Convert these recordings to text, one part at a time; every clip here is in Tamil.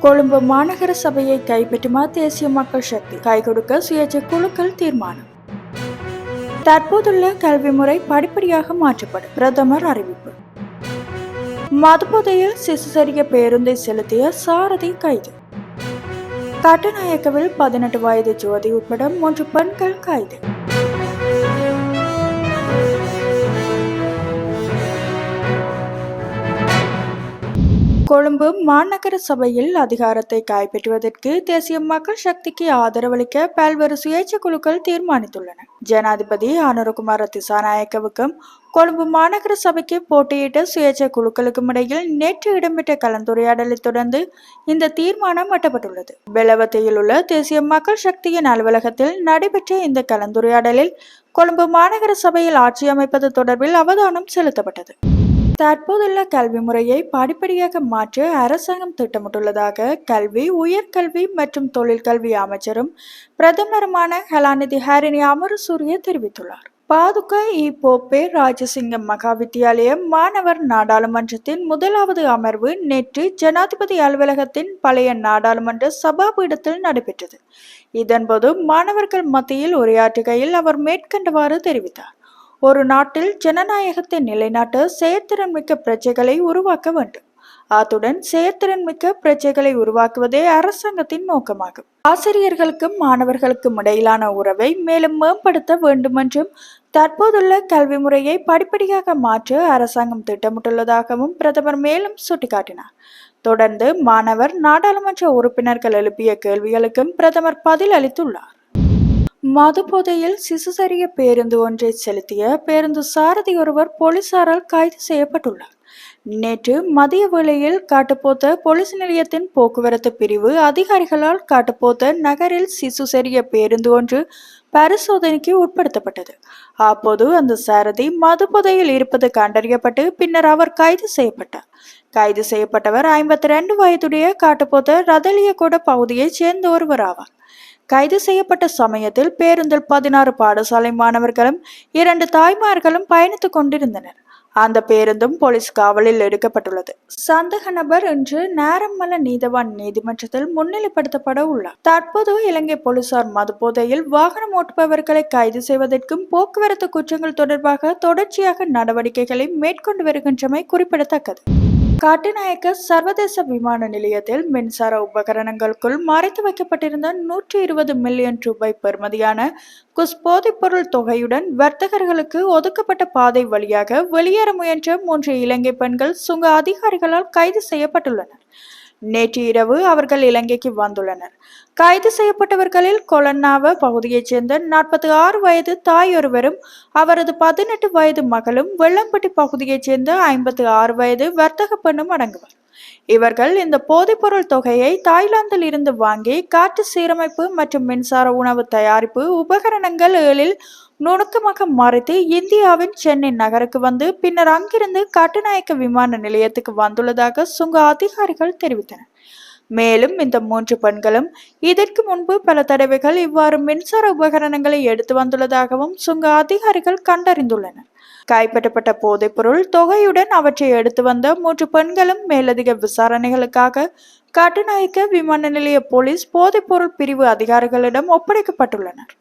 கொழும்பு மாநகர சபையை கைப்பற்றுமா தேசிய மக்கள் சக்தி. கை கொடுக்க சுயேட்சை குழுக்கள் தீர்மானம். தற்போதுள்ள கல்வி முறை படிப்படியாக மாற்றப்படும். பிரதமர் அறிவிப்பு. மதுபோதையில் சிசுசரிய பேருந்தை செலுத்திய சாரதி கைது. கட்டநாயக்கவில் பதினெட்டு வயது ஜோதி உட்பட மூன்று பெண்கள் கைது. கொழும்பு மாநகர சபையில் அதிகாரத்தை கைப்பற்றுவதற்கு தேசிய மக்கள் சக்திக்கு ஆதரவளிக்க பல்வேறு சுயேட்சை குழுக்கள் தீர்மானித்துள்ளன. ஜனாதிபதி அனுரகுமார திசாநாயக்கவுக்கும் கொழும்பு மாநகர சபைக்கு போட்டியிட்ட சுயேட்சை குழுக்களுக்கும் இடையில் நேற்று இடம்பெற்ற கலந்துரையாடலை தொடர்ந்து இந்த தீர்மானம் எட்டப்பட்டுள்ளது பெலவத்தையில் உள்ள தேசிய மக்கள் சக்தியின் அலுவலகத்தில் நடைபெற்ற இந்த கலந்துரையாடலில் கொழும்பு மாநகர சபையில் ஆட்சி அமைப்பது தொடர்பில் அவதானம் செலுத்தப்பட்டது. தற்போதுள்ள கல்வி முறையை படிப்படியாக மாற்ற அரசாங்கம் திட்டமிட்டுள்ளதாக கல்வி உயர்கல்வி மற்றும் தொழிற்கல்வி அமைச்சரும் பிரதமருமான கலாநிதி ஹரிணி அமரசூரிய தெரிவித்துள்ளார். பாதுகா இ போப்பே ராஜசிங்கம் மகா வித்தியாலயம் மாணவர் நாடாளுமன்றத்தின் முதலாவது அமர்வு நேற்று ஜனாதிபதி அலுவலகத்தின் பழைய நாடாளுமன்ற சபாபீடத்தில் நடைபெற்றது. இதன்போது மாணவர்கள் மத்தியில் உரையாற்றுகையில் அவர் மேற்கண்டவாறு தெரிவித்தார். ஒரு நாட்டில் ஜனநாயகத்தை நிலைநாட்ட செயற்திறன் மிக்க பிரஜைகளை உருவாக்க வேண்டும். அத்துடன் செயற்திறன் மிக்க பிரஜைகளை உருவாக்குவதே அரசாங்கத்தின் நோக்கமாகும். ஆசிரியர்களுக்கும் மாணவர்களுக்கும் இடையிலான உறவை மேலும் மேம்படுத்த வேண்டுமென்றும் தற்போதுள்ள கல்வி முறையை படிப்படியாக மாற்ற அரசாங்கம் திட்டமிட்டுள்ளதாகவும் பிரதமர் மேலும் சுட்டிக்காட்டினார். தொடர்ந்து மாணவர் நாடாளுமன்ற உறுப்பினர்கள் எழுப்பிய கேள்விகளுக்கும் பிரதமர் பதில் அளித்துள்ளார் மதுபோதையில் சிசுசரிய பேருந்து ஒன்றை செலுத்திய பேருந்து சாரதி ஒருவர் போலீசாரால் கைது செய்யப்பட்டுள்ளார். நேற்று மதிய வேளையில் காட்டுப்போத்த போலீஸ் நிலையத்தின் போக்குவரத்து பிரிவு அதிகாரிகளால் காட்டுப்போத்த நகரில் சிசு சரிய பேருந்து ஒன்று பரிசோதனைக்கு உட்படுத்தப்பட்டது. அப்போது அந்த சாரதி மதுபோதையில் இருப்பது கண்டறியப்பட்டு பின்னர் அவர் கைது செய்யப்பட்டார். கைது செய்யப்பட்டவர் ஐம்பத்தி ரெண்டு வயதுடைய காட்டுப்போத்த ரதலியகோட பகுதியைச் சேர்ந்த ஒருவர் ஆவார். கைது செய்யப்பட்ட சமயத்தில் பேருந்தில் பதினாறு பாடசாலை மாணவர்களும் இரண்டு தாய்மார்களும் பயணித்துக் கொண்டிருந்தனர். அந்த பேருந்தும் போலீஸ் காவலில் எடுக்கப்பட்டுள்ளது. சந்தக நபர் இன்று நேரம்மல நீதவான் நீதிமன்றத்தில் முன்னிலைப்படுத்தப்பட உள்ளார். தற்போது இலங்கை போலீசார் மது போதையில் வாகனம் ஓட்டுபவர்களை கைது செய்வதற்கும் போக்குவரத்து குற்றங்கள் தொடர்பாக தொடர்ச்சியாக நடவடிக்கைகளை மேற்கொண்டு வருகின்றமை குறிப்பிடத்தக்கது. காட்டுநாயக்க சர்வதேச விமான நிலையத்தில் மின்சார உபகரணங்களுக்குள் மறைத்து வைக்கப்பட்டிருந்த நூற்றி இருபது மில்லியன் ரூபாய் பெறுமதியான குஸ் போதைப்பொருள் தொகையுடன் வர்த்தகர்களுக்கு ஒதுக்கப்பட்ட பாதை வழியாக வெளியேற முயன்ற மூன்று இலங்கை பெண்கள் சுங்க அதிகாரிகளால் கைது செய்யப்பட்டுள்ளனர். நேற்று இரவு அவர்கள் இலங்கைக்கு வந்துள்ளனர். கைது செய்யப்பட்டவர்களில் கொலன்னாவ பகுதியைச் சேர்ந்த நாற்பத்தி ஆறு வயது தாய் ஒருவரும் அவரது பதினெட்டு வயது மகளும் வெள்ளம்பட்டி பகுதியைச் சேர்ந்த ஐம்பத்தி ஆறு வயது வர்த்தக பெண்ணும் அடங்குவர். இவர்கள் இந்த போதைப்பொருள் தொகையை தாய்லாந்தில் இருந்து வாங்கி காற்று சீரமைப்பு மற்றும் மின்சார உணவு தயாரிப்பு உபகரணங்கள் ஏழில் நுணுக்கமாக மறைத்து இந்தியாவின் சென்னை நகருக்கு வந்து பின்னர் அங்கிருந்து கட்டுநாயக்க விமான நிலையத்துக்கு வந்துள்ளதாக சுங்க அதிகாரிகள் தெரிவித்தனர். மேலும் இந்த மூன்று பெண்களும் இதற்கு முன்பு பல தடவைகள் இவ்வாறு மின்சார உபகரணங்களை எடுத்து வந்துள்ளதாகவும் சுங்க அதிகாரிகள் கண்டறிந்துள்ளனர். கைப்பற்றப்பட்ட போதைப்பொருள் தொகையுடன் அவற்றை எடுத்து வந்த மூன்று பெண்களும் மேலதிக விசாரணைகளுக்காக கட்டுநாயக்க விமான நிலைய போலீஸ் போதைப்பொருள் பிரிவு அதிகாரிகளிடம் ஒப்படைக்கப்பட்டுள்ளனர்.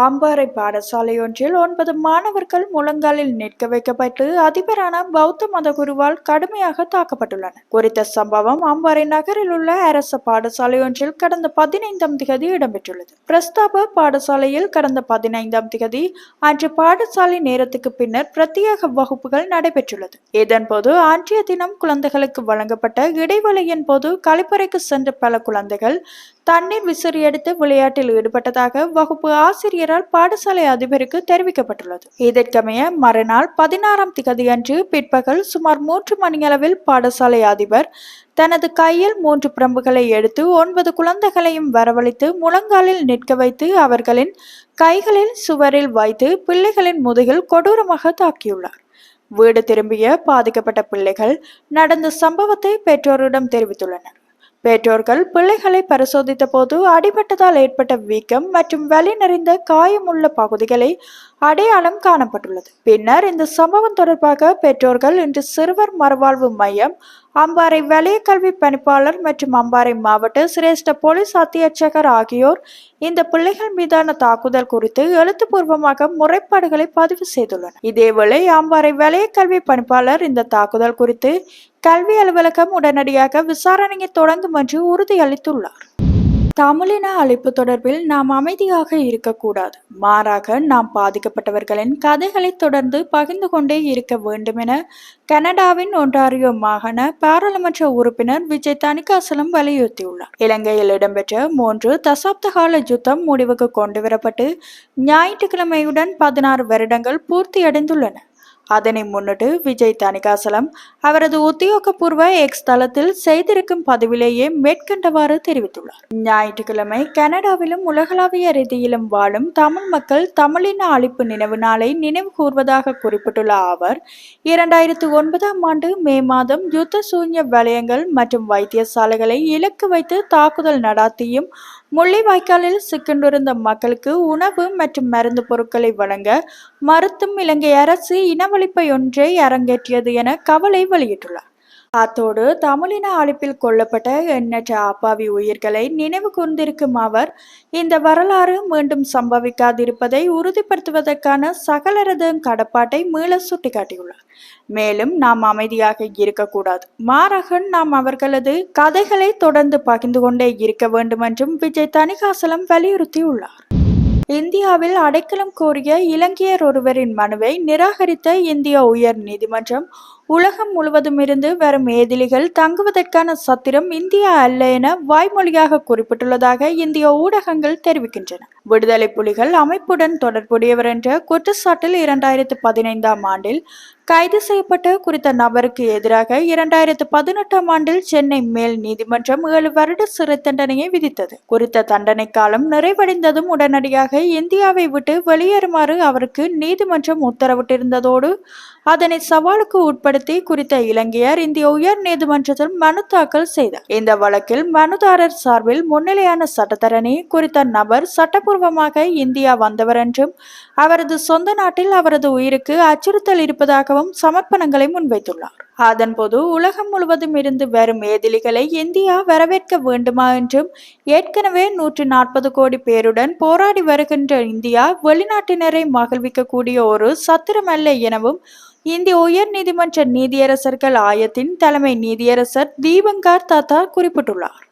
ஆம்பாறை பாடசாலை ஒன்றில் ஒன்பது மாணவர்கள் முழங்காலில் நிற்க வைக்கப்பட்டு அதிபரான பௌத்த மத குருவால் கடுமையாக தாக்கப்பட்டுள்ளனர். குறித்த சம்பவம் ஆம்பாறை நகரில் உள்ள அரச பாடசாலை ஒன்றில் கடந்த பதினைந்தாம் திகதி இடம்பெற்றுள்ளது. பிரஸ்தாப பாடசாலையில் கடந்த பதினைந்தாம் திகதி அன்று பாடசாலை நேரத்துக்கு பின்னர் பிரத்யேக வகுப்புகள் நடைபெற்றுள்ளது. இதன்போது அன்றைய தினம் குழந்தைகளுக்கு வழங்கப்பட்ட இடைவெளியின் போது கழிப்பறைக்கு சென்ற பல குழந்தைகள் தண்ணீர் விசிறி எடுத்து விளையாட்டில் ஈடுபட்டதாக வகுப்பு ஆசிரியரால் பாடசாலை அதிபருக்கு தெரிவிக்கப்பட்டுள்ளது. இதற்கமைய மறுநாள் பதினாறாம் திகதியன்று பிற்பகல் சுமார் மூன்று மணியளவில் பாடசாலை அதிபர் தனது கையில் மூன்று பிரம்புகளை எடுத்து ஒன்பது குழந்தைகளையும் வரவழைத்து முழங்காலில் நிற்க வைத்து அவர்களின் கைகளில் சுவரில் வைத்து பிள்ளைகளின் முதுகில் கொடூரமாக தாக்கியுள்ளார். வீடு திரும்பிய பாதிக்கப்பட்ட பிள்ளைகள் நடந்த சம்பவத்தை பெற்றோரிடம் தெரிவித்துள்ளனர். பெற்றோர்கள் பிள்ளைகளை பரிசோதித்த போது அடிபட்டதால் ஏற்பட்ட வீக்கம் மற்றும் வலி நிறைந்த காயமுள்ள பகுதிகளை அடையாளம் காணப்பட்டுள்ளது. பின்னர் இந்த சம்பவம் தொடர்பாக பெற்றோர்கள் இன்று சிறுவர் மறுவாழ்வு மையம் அம்பாறை வலய கல்வி பணிப்பாளர் மற்றும் அம்பாறை மாவட்ட சிரேஷ்ட போலீஸ் அத்தியட்சகர் ஆகியோர் இந்த பிள்ளைகள் மீதான தாக்குதல் குறித்து எழுத்துப்பூர்வமாக முறைப்பாடுகளை பதிவு செய்துள்ளனர். இதேவேளை அம்பாறை வலய கல்வி பணிப்பாளர் இந்த தாக்குதல் குறித்து கல்வி அலுவலகம் உடனடியாக விசாரணையை தொடங்கும் என்று உறுதியளித்துள்ளார். தமிழின அழைப்பு தொடர்பில் நாம் அமைதியாக இருக்கக்கூடாது. மாறாக நாம் பாதிக்கப்பட்டவர்களின் கதைகளை தொடர்ந்து பகிர்ந்து கொண்டே இருக்க வேண்டும் என கனடாவின் ஒன்றாரியோ மாகாண பாராளுமன்ற உறுப்பினர் விஜய் தணிகாசலம் வலியுறுத்தியுள்ளார். இலங்கையில் இடம்பெற்ற மூன்று தசாப்த கால யுத்தம் முடிவுக்கு கொண்டுவரப்பட்டு ஞாயிற்றுக்கிழமையுடன் பதினாறு வருடங்கள் பூர்த்தியடைந்துள்ளன. அதனை முன்னிட்டு விஜய் தணிகாசலம் அவரது உத்தியோகபூர்வ எக்ஸ் தளத்தில் செய்திருக்கும் பதிவிலேயே மேற்கண்டவாறு தெரிவித்துள்ளார். ஞாயிற்றுக்கிழமை கனடாவிலும் உலகளாவிய ரீதியிலும் வாழும் தமிழ் மக்கள் தமிழின அழிப்பு நினைவு நாளை நினைவு கூர்வதாக குறிப்பிட்டுள்ள அவர் இரண்டாயிரத்து ஒன்பதாம் ஆண்டு மே மாதம் யுத்த சூன்ய வலயங்கள் மற்றும் வைத்தியசாலைகளை இலக்கு வைத்து தாக்குதல் நடாத்தியும் முள்ளிவாய்க்காலில் சிக்கண்டிருந்த மக்களுக்கு உணவு மற்றும் மருந்து பொருட்களை வழங்க மறுத்தும் இலங்கை அரசு இனவழிப்பை ஒன்றை அரங்கேற்றியது என கவலை வெளியிட்டுள்ளார். அத்தோடு தமிழின அழிப்பில் கொல்லப்பட்ட எண்ணற்ற அப்பாவி உயிர்களை நினைவு கூர்ந்திருக்கும் அவர் இந்த வரலாறு மீண்டும் சம்பவிக்காதிருப்பதை உறுதிப்படுத்துவதற்கான சகலரது கடப்பாட்டை மீள சுட்டிக்காட்டியுள்ளார். மேலும் நாம் அமைதியாக இருக்கக்கூடாது. மாறாக நாம் அவர்களது கதைகளை தொடர்ந்து பகிர்ந்து கொண்டே இருக்க வேண்டும் என்றும் விஜய் தணிகாசலம் வலியுறுத்தியுள்ளார். இந்தியாவில் அடைக்கலம் கோரிய இலங்கையர் ஒருவரின் மனுவை நிராகரித்த இந்திய உயர் நீதிமன்றம் உலகம் முழுவதும் இருந்து வரும் ஏதிலிகள் தங்குவதற்கான சத்திரம் இந்தியா அல்ல என வாய்மொழியாக குறிப்பிட்டுள்ளதாக இந்திய ஊடகங்கள் தெரிவிக்கின்றன. விடுதலை புலிகள் அமைப்புடன் தொடர்புடையவர் என்ற குற்றச்சாட்டில் இரண்டாயிரத்து பதினைந்தாம் ஆண்டில் கைது செய்யப்பட்ட குறித்த நபருக்கு எதிராக இரண்டாயிரத்து பதினெட்டாம் ஆண்டில் சென்னை மேல் நீதிமன்றம் ஏழு வருட சிறை தண்டனையை விதித்தது. குறித்த தண்டனை காலம் நிறைவடைந்ததும் உடனடியாக இந்தியாவை விட்டு வெளியேறுமாறு அவருக்கு நீதிமன்றம் உத்தரவிட்டிருந்ததோடு அதனை சவாலுக்கு பயன்படுத்தி குறித்த இலங்கையர் இந்திய உயர் நீதிமன்றத்தில் மனு தாக்கல் செய்தார். இந்த வழக்கில் மனுதாரர் சார்பில் முன்னிலையான சட்டத்தரணி குறித்த நபர் சட்டப்பூர்வமாக இந்தியா வந்தவர் என்றும் அவரது சொந்த நாட்டில் அவரது உயிருக்கு அச்சுறுத்தல் இருப்பதாகவும் சமர்ப்பணங்களை முன்வைத்துள்ளார். அதன்போது உலகம் முழுவதும் இருந்து வரும் ஏதிலிகளை இந்தியா வரவேற்க வேண்டுமா என்றும் ஏற்கனவே நூற்றி நாற்பது கோடி பேருடன் போராடி வருகின்ற இந்தியா வெளிநாட்டினரை மகிழ்விக்கக்கூடிய ஒரு சத்திரமல்ல எனவும் இந்திய உயர் நீதிமன்ற நீதியரசர்கள் ஆயத்தின் தலைமை நீதியரசர் தீபங்கார் தாத்தா குறிப்பிட்டுள்ளார்.